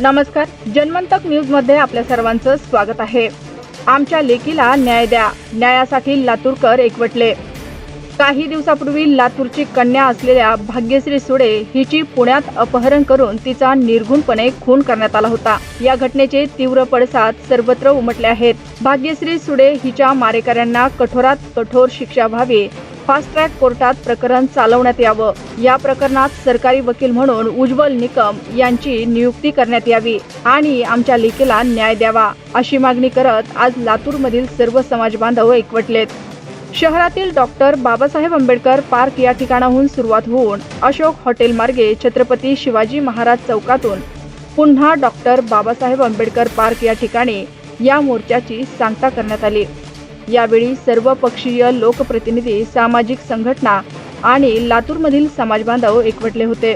नमस्कार. जन्मंतक न्यूजमध्ये आपल्या सर्वांचं स्वागत आहे. आमच्या लेकीला न्याय द्या. न्यायासाठी लातूरकर एकवटले. काही दिवसापूर्वी लातूरची कन्या असलेल्या भाग्यश्री सुडे हिची पुण्यात अपहरण करून तिचा निर्घुणपणे खून करण्यात आला होता. या घटनेचे तीव्र पडसाद सर्वत्र उमटले आहेत. भाग्यश्री सुडे हिच्या मारेकऱ्यांना कठोरात कठोर शिक्षा व्हावी फास्ट ट्रॅक कोर्टात प्रकरण चालवण्यात यावं. या प्रकरणात सरकारी वकील म्हणून उज्ज्वल निकम यांची नियुक्ती करण्यात यावी आणि आमच्या लेकीला न्याय द्यावा अशी मागणी करत आज लातूरमधील सर्व समाज बांधव एकवटलेत. शहरातील डॉक्टर बाबासाहेब आंबेडकर पार्क या ठिकाणाहून सुरुवात होऊन अशोक हॉटेल मार्गे छत्रपती शिवाजी महाराज चौकातून पुन्हा डॉक्टर बाबासाहेब आंबेडकर पार्क या ठिकाणी या मोर्चाची सांगता करण्यात आली. यावेळी सर्व पक्षीय लोकप्रतिनिधी सामाजिक संघटना आणि लातूरमधील समाज बांधव एकवटले होते.